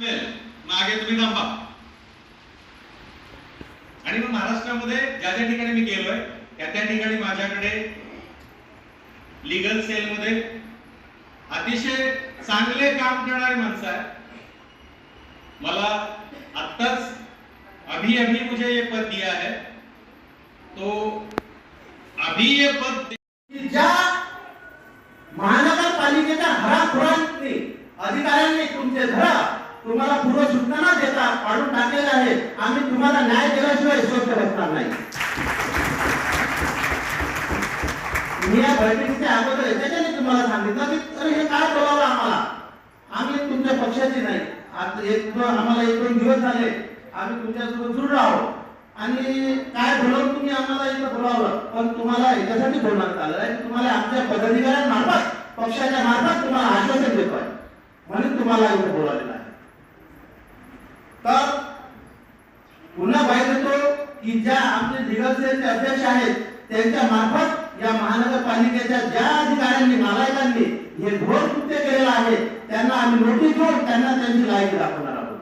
मागे तुम्ही थांबा. आणि मग महाराष्ट्रामध्ये ज्या ज्या ठिकाणी मी गेलोय त्या त्या ठिकाणी माझ्याकडे लिगल सेल मध्ये अतिशय चांगले काम करणारी माणसं आहे मला आत्ताच अभी अभी मुझे ये पद दिया है. तो अभी ये पद ज्या महानगरपालिकेच्या घराखोरांनी अधिकाऱ्यांनी तुमचे घर तुम्हाला पूर्व सूचना न देता काढून टाकलेले आहे आम्ही तुम्हाला न्याय दिल्याशिवाय स्वस्थ बसणार नाही. मी या बैठकीच्या अगोदर त्याच्याने तुम्हाला सांगितलं की अरे हे काय बोलावं आम्हाला? आम्ही तुमच्या पक्षाची नाही. आता एक आम्हाला एक दोन दिवस झाले. आम्ही तुमच्यासोबत जुळलो आहोत आणि काय बोलवून तुम्ही आम्हाला इथं बोलावलं. पण तुम्हाला याच्यासाठी बोलण्यात आलं आहे तुम्हाला आमच्या पदाधिकाऱ्यांमार्फत पक्षाच्या मार्फत तुम्हाला आश्वासन देतोय. म्हणून तुम्हाला इथं बोलावलेलं आहे तर पुन्हा बाहेर तो की ज्या आमचे लिगल अध्यक्ष आहेत त्यांच्या मार्फत या महानगरपालिकेच्या ज्या अधिकाऱ्यांनी नालायकांनी हे घोर कृत्य केलेलं आहे त्यांना आम्ही नोटीस देऊन त्यांना त्यांची लायकी दाखवणार आहोत.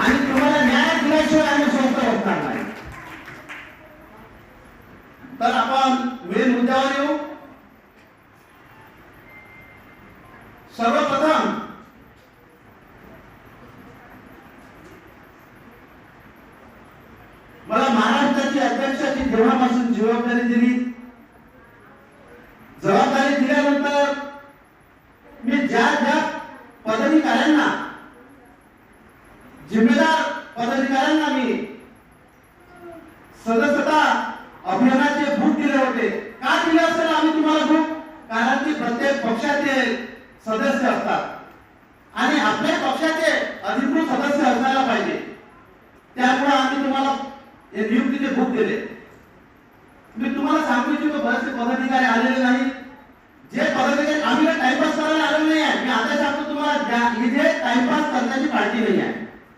आणि तुम्हाला न्याय दिल्याशिवाय आम्ही स्वस्त बसणार नाही. तर आपण मेन मुद्द्यावर येऊ सर्वप्रथम मला महाराष्ट्राची तेव्हापासून जबाबदारी दिली. जबाबदारी दिल्यानंतर मी ज्या ज्या पदाधिकाऱ्यांना जिम्मेदार पदाधिकाऱ्यांना मी सदस्यता अभियानाचे भूत दिले होते. का दिले असेल आम्ही तुम्हाला भूत? कारण की प्रत्येक पक्षाचे सदस्य असतात. आणि आपल्या पक्षाचे अधिकृत सदस्य असायला पाहिजे. त्यामुळे आम्ही तुम्हाला हे नियुक्तीचे भूत दिले. मी तुम्हाला सांगू इच्छितो बरेचसे पदाधिकारी आलेले नाही जे पदाधिकारी आम्ही टाइमपास करायला आलेलो नाही आहे. मी आता सांगतो तुम्हाला ज्या- जे टाइमपास करण्याची पार्टी नाही आहे.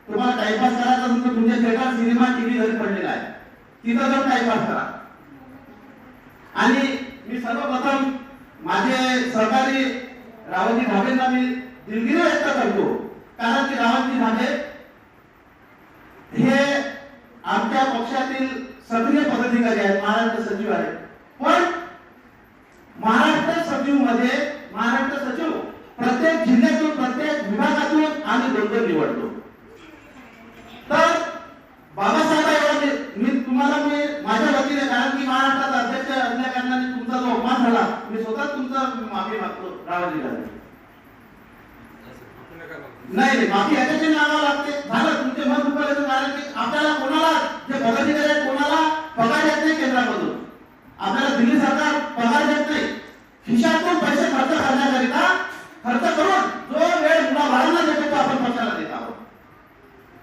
तुम्हाला टाइमपास करायचा तुमचं तुमच्या थिएटर सिनेमा टीव्ही घरी पडलेला आहे. तिथं जाऊन टाइमपास करा. आणि मी सर्वप्रथम माझे सहकारी रावजी ढाबेंना मी दिलगिरी व्यक्त करतो. कारण की रावजी ढाबे हे आमच्या पक्षातील सक्रिय पदाधिकारी आहेत महाराष्ट्र सचिव आहेत. पण महाराष्ट्र सचिवमध्ये महाराष्ट्र सचिव प्रत्येक जिल्ह्यातून प्रत्येक विभागातून आम्ही दोन दोन निवडतो. तर बाबासाहेब मी तुम्हाला मी माझ्या वतीने कारण की महाराष्ट्राचा अध्यक्ष असल्या कारणाने तुमचा जो अपमान झाला मी स्वतः तुमचा माफी मागतो रावजी गांधी नाही नाही माफी याच्याशी नावा लागते. झालं तुमचे मन दुखायचं कारण की आपल्याला कोणाला जे पदाधिकारी आहेत कोणाला पगार देत नाही केंद्रामधून आपल्याला दिल्ली सरकार पगार देत नाही. खिशातून पैसे खर्च करण्याकरिता खर्च करून जो वेळ मुलाबाळांना देतो तो आपण पक्षाला देत आहोत.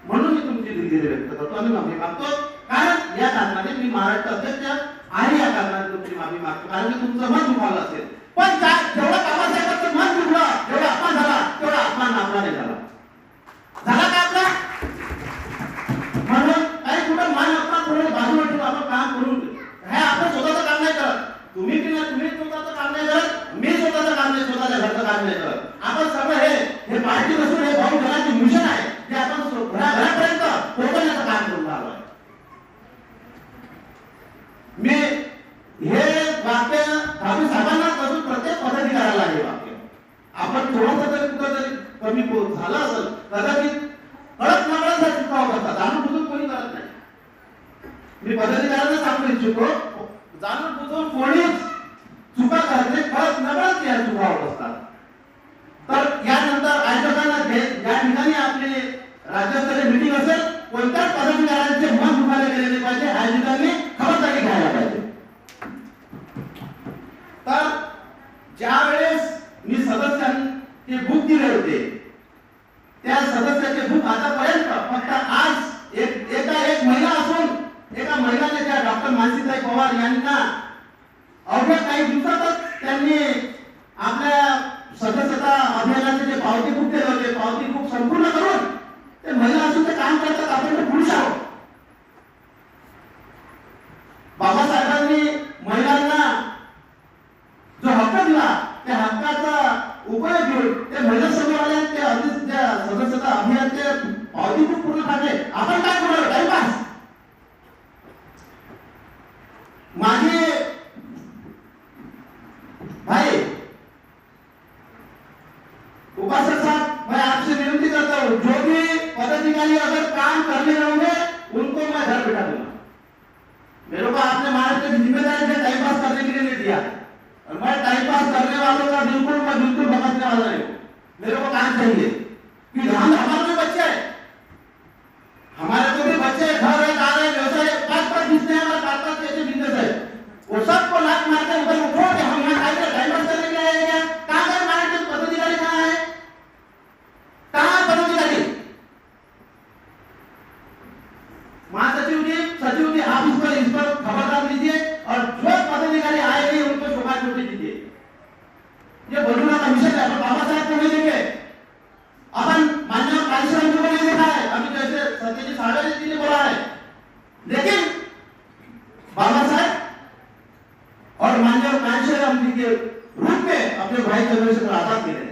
म्हणून मी तुमची दिलगिरी व्यक्त करतो. आणि माफी मागतो. कारण या कारणाने मी महाराष्ट्र अध्यक्ष आहे या कारणाने तुमची माफी मागतो. कारण की तुमचं मन दुखावलं असेल. पण काय जेवढं कामासाहेबांचं मन दुखलं जेवढा अपमान झाला तेवढा अपमान आपला नाही झाला. झाला तुम्ही की तुम्ही स्वतःचं काम नाही करत मी स्वतःचं काम नाही स्वतःच्या घरचं काम नाही करत. आपण सगळं हे हे पार्टी नसून हे भाऊ घराची मिशन आहे ते आपण घराघरापर्यंत पोहोचवण्याचं काम करून राहिलो आहे. मी हे वाक्य आम्ही साहेबांनाच नसून प्रत्येक पदाधिकाऱ्याला हे वाक्य. आपण थोडंसं जरी कुठं जरी कमी झालं असेल कदाचित कळत नकळत चुका होत असतात जाणून बुजून कोणी करत नाही. मी पदाधिकाऱ्यांना सांगू इच्छितो जाणून बुजून कोणीच चुका करते परत कळत नकळत या चुका होत असतात तर यानंतर आयोजकांना या ठिकाणी आपली राज्यस्तरीय मिटिंग असेल कोणत्याच पदाधिकाऱ्यांचे मन दुखायला गेलेले पाहिजे. आयोजकांनी खबरदारी घ्यायला पाहिजे तर ज्या वेळेस मी सदस्यांचे बुक दिले होते त्या सदस्याचे बुक आतापर्यंत फक्त आज एक एका एक महिला असून एका महिलाने त्या डॉक्टर मानसीताई पवार यांना अवघ्या काही दिवसातच त्यांनी आपल्या सदस्यता अभियानाचे जे पावती बुक केले होते पावती बुक संपूर्ण करून ते महिला असून ते काम करतात आपण ते पुरुष आहोत बाबासाहेबांनी महिलांना जो हक्क दिला त्या हक्काचा उपयोग घेऊन ते महिला समोर आले आणि ते अधिक त्या सदस्यता अभियान आपण काय करू टाइमपास माझे भाई उपासक साहब मैं आपसे विनती करता हूँ जो भी पदाधिकारी अगर काम करने होंगे उनको मैं घर बिठा दूंगा मेरे को आपने महाराष्ट्र की जिम्मेदारी से टाइम पास करने के लिए नहीं दिया और मैं टाइम पास करने वालों का बिल्कुल मैं बिल्कुल भगतने वाला नहीं हूँ मेरे को काम चाहिए कि हम हमारे भी बच्चे हैं हमारे को भी बच्चे हैं, घर है कार है व्यवसाय है, पांच पांच बिजनेस है हमारे पांच पांच ऐसे बिजनेस है वो सबको लात मार के ऊपर उठो कि हम यहाँ आए टाइम पास करने के लिए आए हैं क्या कहाँ गए महाराष्ट्र के पदाधिकारी कहाँ है कहाँ है पदाधिकारी महासचिव जी सचिव जी आप इस पर इस पर खबरदार लीजिए और जो पदाधिकारी आएंगे उनको शोभा नोटिस दीजिए हे बोलूंगा का विषय है बाबासाहेब बाबा साहेब आपण मान्य देंगे अपन माननीय कालीश्वरम जी को नहीं देखा है अभी बोला है लेकिन बाबासाहेब और मान्य कालीश्वरम जी के रूप में अपने भाई चंद्रशेखर आजाद के हैं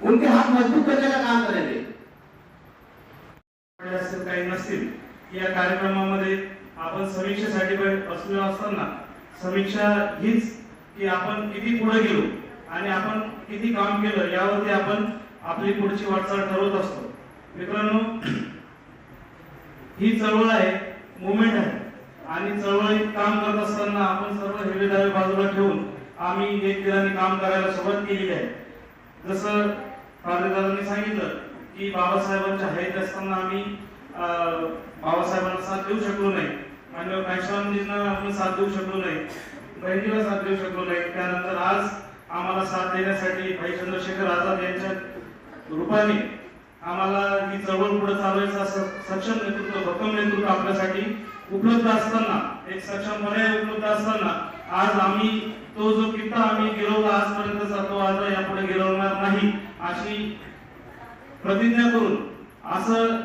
उनके हाथ मजबूत करने का काम करेंगे काही नसतील या कार्यक्रमामध्ये आपण समीक्षेसाठी ब- असताना समीक्षा हीच की आपण किती पुढे गेलो आणि आपण किती काम केलं यावरती आपण आपली पुढची वाटचाल ठरवत असतो. मित्रांनो ही चळवळ आहे मुवमेंट आहे. आणि चळवळीत काम करत असताना आपण सर्व हेवे दावे बाजूला ठेवून आम्ही एक दिलाने काम करायला सुरुवात केली आहे. जसं दादांनी सांगितलं की बाबासाहेबांच्या हयात असताना आम्ही अं, बाबासाहेबांना साथ देऊ शकलो नाही. मान्य कायशामजींना आपण साथ देऊ शकलो नाही. बहिणीला साथ देऊ शकलो नाही. त्यानंतर आज आम्हाला साथ देण्यासाठी भाई चंद्रशेखर आझाद यांच्या रूपाने आम्हाला ही चळवळ पुढे चालवायचं असं सक्षम नेतृत्व भक्कम नेतृत्व आपल्यासाठी उपलब्ध असताना एक सक्षम पर्याय उपलब्ध असताना आज आम्ही तो जो किता आम्ही गिरवला आजपर्यंतचा तो आज यापुढे गिरवणार नाही अशी प्रतिज्ञा करून असं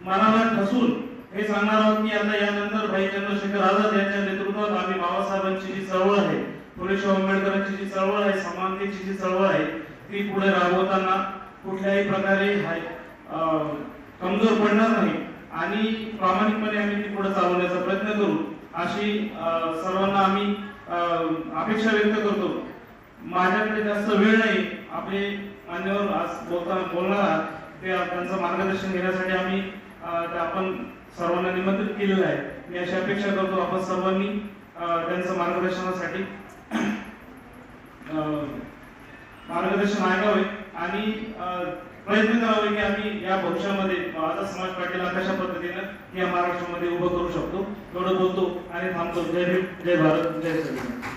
मनाला ठसून हे सांगणार आहोत की आता यानंतर भाई चंद्रशेखर आझाद यांच्या नेतृत्वात आम्ही बाबासाहेबांची जी चळवळ आहे फुले आंबेडकरांची जी चळवळ आहे समानतेची जी चळवळ आहे ती पुढे राबवताना कुठल्याही प्रकारे हाय- कमजोर पडणार नाही. आणि प्रामाणिकपणे आम्ही ती पुढे चालवण्याचा प्रयत्न करू अशी सर्वांना आम्ही अपेक्षा व्यक्त करतो. माझ्याकडे जास्त वेळ नाही. आपले मान्यवर आज बोलताना बोलणार ते त्यांचं मार्गदर्शन घेण्यासाठी आम्ही आपण सर्वांना निमंत्रित केलेलं आहे. मी अशी अपेक्षा करतो आपण सर्वांनी त्यांचं मार्गदर्शनासाठी अं, मार्गदर्शन ऐकावे आणि अं, प्रयत्न करावे की आम्ही या भविष्यामध्ये आता समाज पाटील कशा पद्धतीनं या महाराष्ट्रामध्ये उभं करू शकतो. एवढं बोलतो आणि थांबतो. जय भीम जय भारत जय संविधान